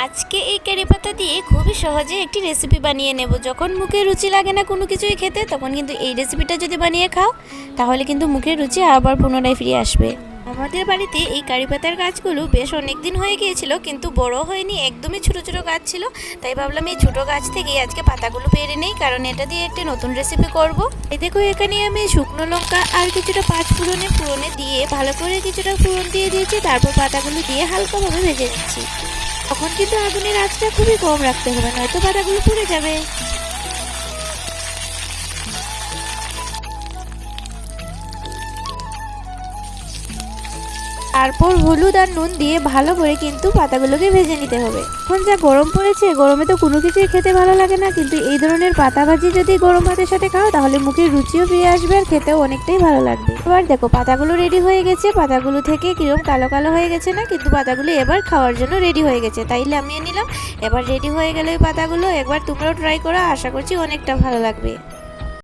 আজকে এই কারি পাতা দিয়ে খুবই সহজে একটি রেসিপি বানিয়ে নেব। যখন মুখে রুচি লাগে না কোনো কিছুই খেতে, তখন কিন্তু এই রেসিপিটা যদি বানিয়ে খাও, তাহলে কিন্তু মুখের রুচি আবার পুনরায় ফিরে আসবে। আমাদের বাড়িতে এই কারি পাতার গাছগুলো বেশ অনেক দিন হয়ে গিয়েছিল, কিন্তু বড় হয়নি, একদমই ছোট ছোট গাছ ছিল। তাই ভাবলাম এই ছোট গাছ থেকেই আজকে পাতাগুলো পেরে নেই, কারণ এটা দিয়ে একটি নতুন রেসিপি করব। এই দেখো, এখানে আমি শুকনো লঙ্কা আর কিছুটা পাঁচ ফোড়নে ফোড়নে দিয়ে ভালো করে কিছুটা ফোড়ন দিয়ে দিয়েছি, তারপর পাতাগুলো দিয়ে হালকাভাবে ভেজে নিচ্ছি। তখন কিন্তু আগুনের আঁচটা খুবই কম রাখতে হবে নয়তো পাতাগুলো পুড়ে যাবে। তারপর হলুদ আর নুন দিয়ে ভালো করে কিন্তু পাতাগুলোকে ভেজে নিতে হবে। এখন যা গরম পড়েছে, গরমে তো কোনো কিছুই খেতে ভালো লাগে না, কিন্তু এই ধরনের পাতা ভাজি যদি গরম ভাতের সাথে খাও, তাহলে মুখের রুচিও ফিরে আসবে আর খেতেও অনেকটাই ভালো লাগবে। এবার দেখো, পাতাগুলো রেডি হয়ে গেছে। পাতাগুলো থেকে কিরম কালো কালো হয়ে গেছে না, কিন্তু পাতাগুলো এবার খাওয়ার জন্য রেডি হয়ে গেছে। তাই নামিয়ে নিলাম। এবার রেডি হয়ে গেলে পাতাগুলো। একবার তোমরাও ট্রাই করো, আশা করছি অনেকটা ভালো লাগবে।